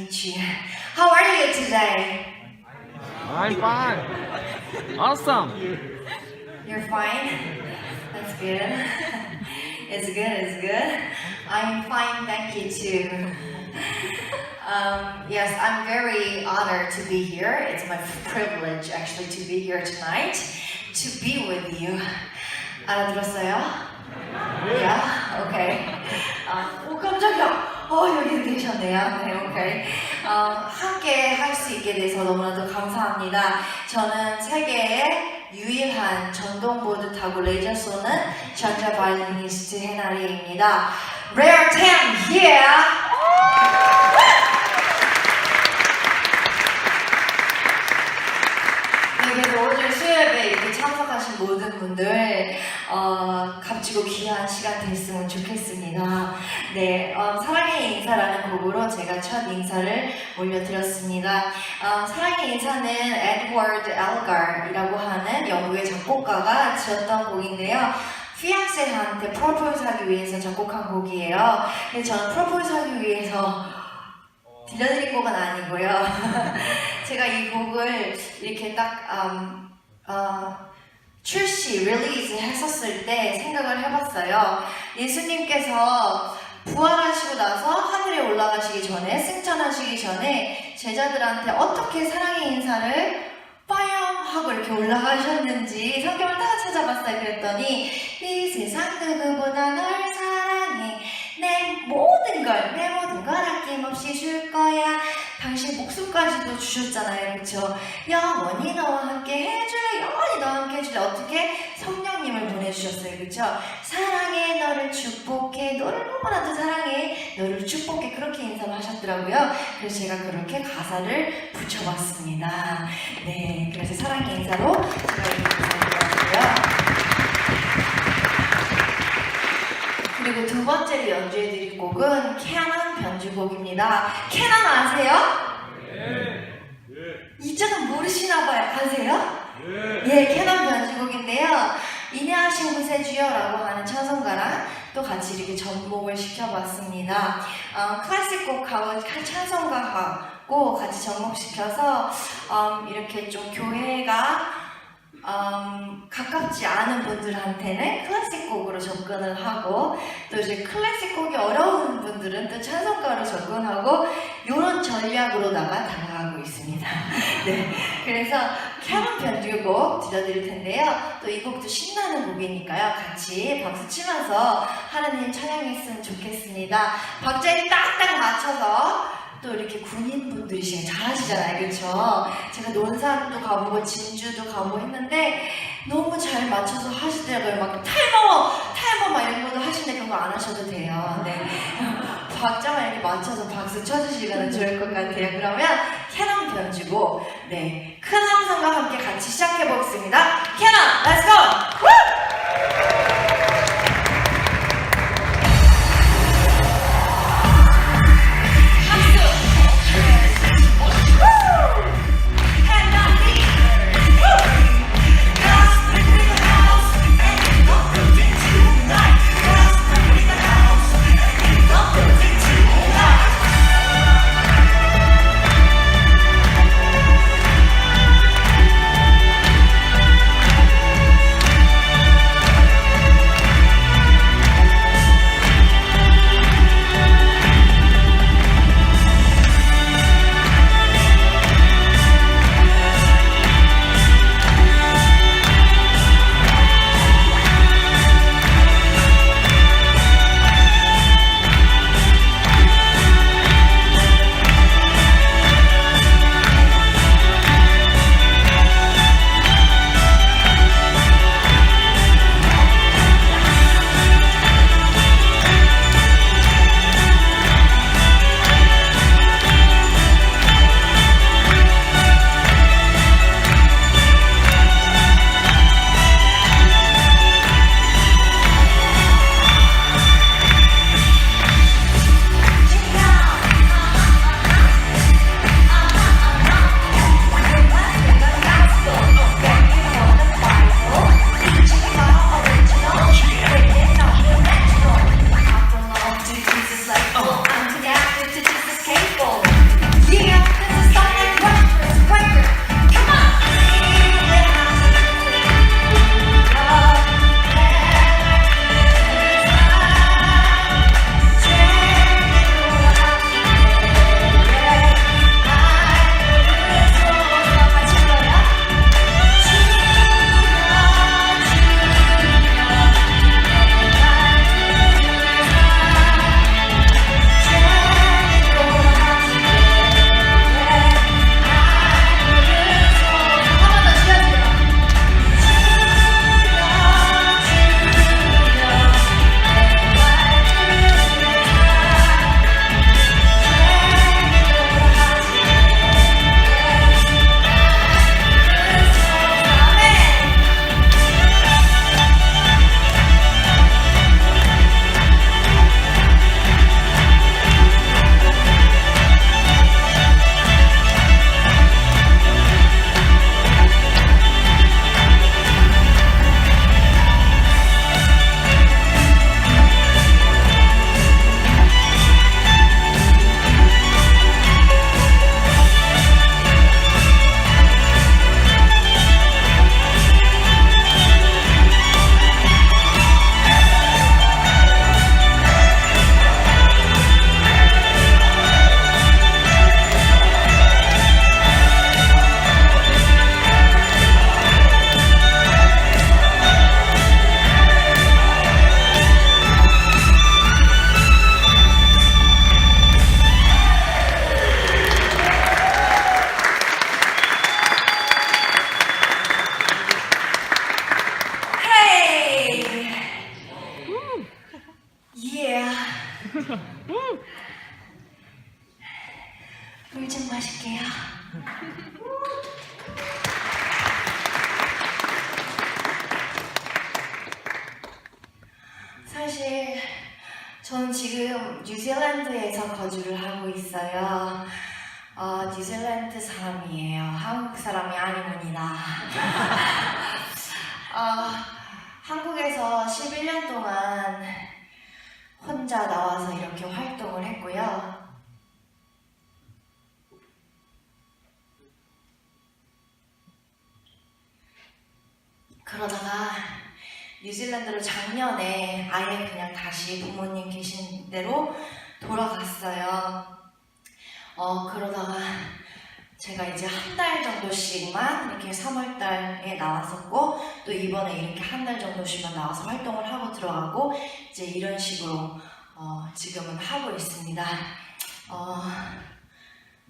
you. How are you today? I'm fine. Awesome. You're fine? That's good. It's good, it's good. I'm fine, thank you too. Um, yes, I'm very honored to be here. It's my privilege actually to be here tonight, to be with you. 알아들었어요? Yeah? Okay. 아, 오, 깜짝이야. 어, 여기 계셨네요. 네, 오케이. 어, 함께 할 수 있게 돼서 너무나도 감사합니다. 저는 세계의 유일한 전동보드 타고 레이저 쏘는 전자 바이올리니스트 해나리입니다. Rare 10, yeah! 네, 그래서 오늘 수요예배 이렇게 참석하신 모든 분들 어, 값지고 귀한 시간 됐으면 좋겠습니다. 네, 어, 사랑의 인사라는 첫 인사를 올려드렸습니다. 어, 사랑의 인사는 에드워드 엘gar이라고 하는 영국의 작곡가가 지었던 곡인데요. 피앙세한테 프로포즈 하기 위해서 작곡한 곡이에요. 근데 저는 프로포즈 하기 위해서 들려드린 곡은 아니고요. 제가 이 곡을 이렇게 딱 음, 어, 출시, 릴리즈 했었을 때 생각을 해봤어요. 예수님께서 부활하시고 나서 하늘에 올라가시기 전에 승천하시기 전에 제자들한테 어떻게 사랑의 인사를 빠염 하고 이렇게 올라가셨는지 성경을 다 찾아봤어요. 그랬더니 이 세상 누구보다 널 내 모든 걸, 내 모든 걸 아낌없이 줄 거야. 당신 목숨까지도 주셨잖아요. 그쵸? 영원히 너와 함께 해줄래, 영원히 너와 함께 해줄래. 어떻게? 성령님을 보내주셨어요. 그쵸? 사랑해, 너를 축복해, 너를 너무나도 사랑해, 너를 축복해. 그렇게 인사를 하셨더라고요. 그래서 제가 그렇게 가사를 붙여봤습니다. 네, 그래서 사랑의 인사로 제가 인사드렸고요. 그리고 두 번째로 연주해드릴 곡은 캐넌 변주곡입니다. 캐넌 아세요? 이쪽은 모르시나 봐요. 아세요? 예, 캐넌 변주곡인데요. 인내하신 곳에 주여라고 하는 찬송가랑 또 같이 이렇게 접목을 시켜봤습니다. 어, 클래식 곡하고 찬송가하고 같이 접목시켜서 음, 이렇게 좀 교회가 음, 가깝지 않은 분들한테는 클래식 곡으로 접근을 하고 또 이제 클래식 곡이 어려운 분들은 또 찬송가로 접근하고 이런 전략으로다가 다가가고 있습니다. 네, 그래서 캐런 변주곡 들려드릴 텐데요. 또 이 곡도 신나는 곡이니까요. 같이 박수 치면서 하나님 찬양했으면 좋겠습니다. 박자에 딱딱 맞춰서 또 이렇게 군인분들이시면 잘하시잖아요. 그렇죠? 제가 논산도 가보고 진주도 가보고 했는데 너무 잘 맞춰서 하시더라고요. 막 탈모! 탈모 막 이런 것도 하시는데 그런 거 안 하셔도 돼요. 네. 박자만 이렇게 맞춰서 박수 쳐주시면 좋을 것 같아요. 그러면 캐논 변주고 네. 큰 함성과 함께 같이 시작해보겠습니다. go! 우! 뉴질랜드에서 거주를 하고 있어요. 어, 뉴질랜드 사람이에요. 한국 사람이 아니문이다. 어, 한국에서 11년 동안 혼자 나와서 이렇게 활동을 했고요. 그러다가 뉴질랜드로 작년에 아예 그냥 다시 부모님 계신 대로 돌아갔어요. 어, 그러다가 제가 이제 한 달 정도씩만 이렇게 3월 달에 나왔었고 또 이번에 이렇게 한 달 정도씩만 나와서 활동을 하고 들어가고 이제 이런 식으로 어, 지금은 하고 있습니다. 어,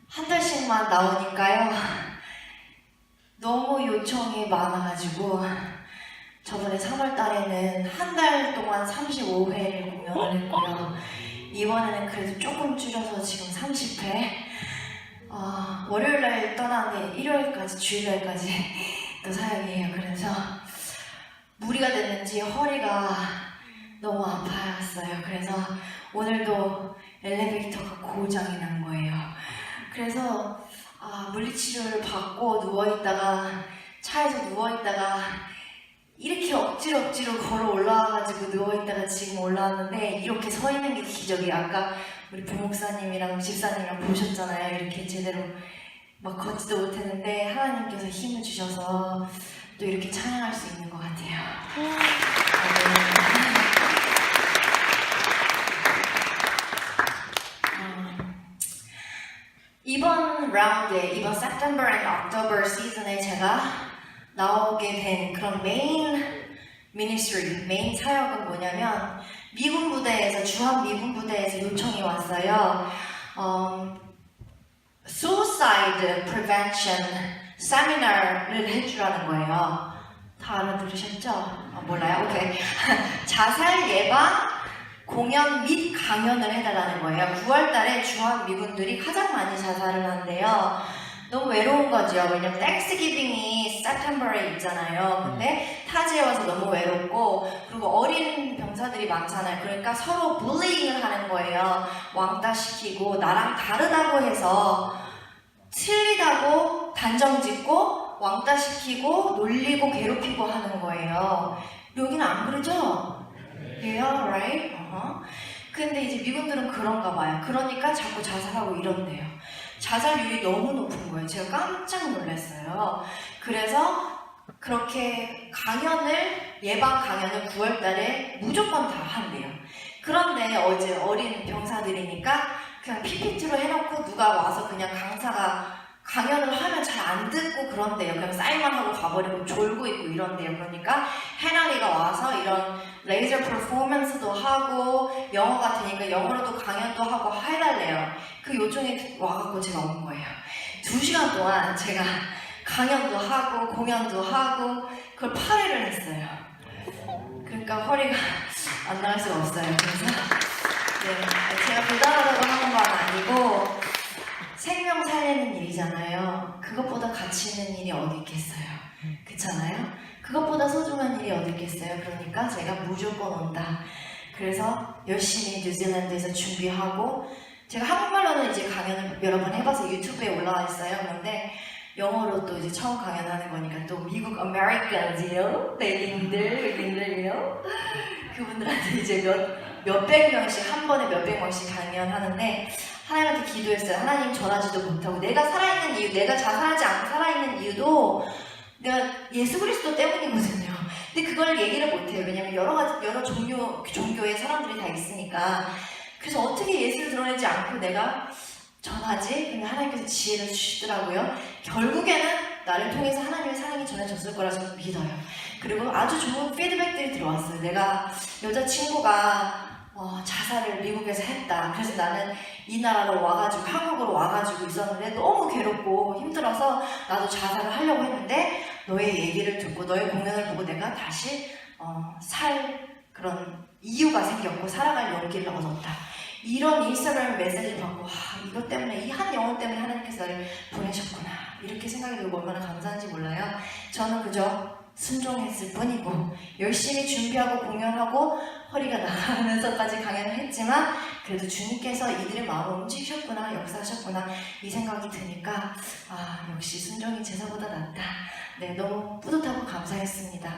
한 달씩만 나오니까요. 너무 요청이 많아가지고 저번에 3월 달에는 한 달 동안 35회를 공연을 했고요. 이번에는 그래도 조금 줄여서 지금 30회. 어, 월요일 날 떠나는데 일요일까지 주일날까지 또 사역이에요. 그래서 무리가 됐는지 허리가 너무 아파했어요. 그래서 오늘도 엘리베이터가 고장이 난 거예요. 그래서 아, 물리치료를 받고 누워있다가 차에서 누워있다가 이렇게 억지로 억지로 걸어 올라와가지고 누워있다가 지금 올라왔는데 이렇게 서 있는 게 기적이에요. 아까 우리 부목사님이랑 집사님이랑 보셨잖아요. 이렇게 제대로 막 걷지도 못했는데 하나님께서 힘을 주셔서 또 이렇게 찬양할 수 있는 것 같아요. 음, 이번 라운드에 이번 September and October 시즌에 제가 나오게 된 그런 메인 미니스트리, 메인 사역은 뭐냐면 미군 부대에서 주한 미군 부대에서 요청이 왔어요. 어, suicide prevention 세미나를 해주라는 거예요. 다 알아들으셨죠? 아, 몰라요? 오케이. 자살 예방 공연 및 강연을 해달라는 거예요. 9월 달에 주한 미군들이 가장 많이 자살을 한대요. 너무 외로운 거죠. 왜냐면 땡스기빙이 September에 있잖아요. 근데 타지에 와서 너무 외롭고 그리고 어린 병사들이 많잖아요. 그러니까 서로 bullying을 하는 거예요. 왕따시키고 나랑 다르다고 해서 틀리다고 단정짓고 왕따시키고 놀리고 괴롭히고 하는 거예요. 여기는 안 그러죠? Yeah, right? 어허. 근데 이제 미군들은 그런가 봐요. 그러니까 자꾸 자살하고 이런대요. 자살률이 너무 높은 거예요. 제가 깜짝 놀랐어요. 그래서 그렇게 강연을 예방 강연을 9월 달에 무조건 다 한대요. 그런데 어제 어린 병사들이니까 그냥 PPT로 해놓고 누가 와서 그냥 강사가 강연을 하면 잘 안 듣고 그런데요. 그냥 사인만 하고 가버리고 졸고 있고 이런데요. 그러니까 해나리가 와서 이런 레이저 퍼포먼스도 하고 영어 같으니까 영어로도 강연도 하고 해달래요. 그 요청이 와갖고 제가 온 거예요. 두 시간 동안 제가 강연도 하고 공연도 하고 그걸 8회를 했어요. 그러니까 허리가 안 나갈 수가 없어요. 그래서 네, 제가 부담하다고 하는 건 아니고 생명 살리는 일이잖아요. 그것보다 가치 있는 일이 어디 있겠어요. 그렇잖아요. 그것보다 소중한 일이 어디 있겠어요. 그러니까 제가 무조건 온다. 그래서 열심히 뉴질랜드에서 준비하고 제가 한국말로는 이제 강연을 여러 번 해봐서 유튜브에 올라와 있어요. 그런데 영어로 또 이제 처음 강연하는 거니까 또 미국 아메리칸즈요, 백인들, 백인들이요. 그분들한테 이제 몇 몇백 명씩 한 번에 몇백 명씩 강연하는데 하나님한테 기도했어요. 하나님 전하지도 못하고 내가 살아있는 이유, 내가 자살하지 않고 살아있는 이유도 내가 예수 그리스도 때문이거든요. 근데 그걸 얘기를 못해요. 왜냐면 여러 가지 여러 종교 종교의 사람들이 다 있으니까. 그래서 어떻게 예수를 드러내지 않고 내가 전하지? 근데 하나님께서 지혜를 주시더라고요. 결국에는 나를 통해서 하나님의 사랑이 전해졌을 거라 저는 믿어요. 그리고 아주 좋은 피드백들이 들어왔어요. 내가 여자친구가 어, 자살을 미국에서 했다. 그래서 나는 이 나라로 와가지고 한국으로 와가지고 있었는데 너무 괴롭고 힘들어서 나도 자살을 하려고 했는데 너의 얘기를 듣고 너의 공연을 보고 내가 다시 어, 살 그런 이유가 생겼고 살아갈 용기를 얻었다. 이런 인스타그램 메시지를 받고 와 이것 때문에 이 한 영혼 때문에 하나님께서 나를 보내셨구나 이렇게 생각이 들고 얼마나 감사한지 몰라요. 저는 그저 순종했을 뿐이고 열심히 준비하고 공연하고 허리가 나가면서까지 강연을 했지만 그래도 주님께서 이들의 마음을 움직이셨구나, 역사하셨구나 이 생각이 드니까 아 역시 순종이 제사보다 낫다. 네, 너무 뿌듯하고 감사했습니다.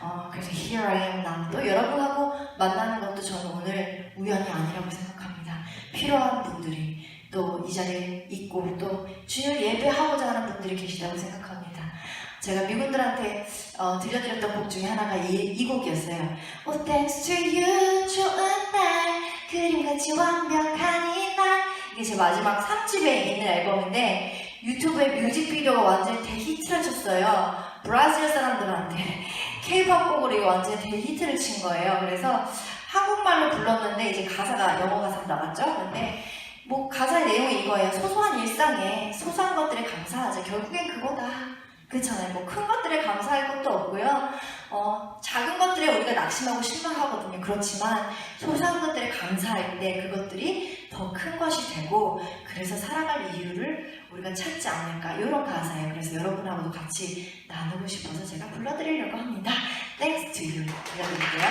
어, 그래서 Here I am now. 또 여러분하고 만나는 것도 저는 오늘 우연이 아니라고 생각합니다. 필요한 분들이 또 이 자리에 있고 또 주님을 예배하고자 하는 분들이 계시다고 생각합니다. 제가 미군들한테 어, 들려드렸던 곡 중에 하나가 이, 이 곡이었어요. Oh thanks to you 좋은 날 그림같이 완벽한 이날 이게 제 마지막 3집에 있는 앨범인데 유튜브에 뮤직비디오가 완전히 대히트를 쳤어요. 브라질 사람들한테 K-pop 곡으로 완전히 대히트를 친 거예요. 그래서 한국말로 불렀는데 이제 가사가 영어 가사로 나갔죠. 근데 뭐 가사의 내용이 이거예요. 소소한 일상에 소소한 것들에 감사하자. 결국엔 그거다. 그렇잖아요. 뭐 큰 것들에 감사할 것도 없고요. 어, 작은 것들에 우리가 낙심하고 실망하거든요. 그렇지만 소소한 것들에 감사할 때 그것들이 더 큰 것이 되고 그래서 살아갈 이유를 우리가 찾지 않을까 이런 가사예요. 그래서 여러분하고도 같이 나누고 싶어서 제가 불러드리려고 합니다. Thanks to you 불러드릴게요.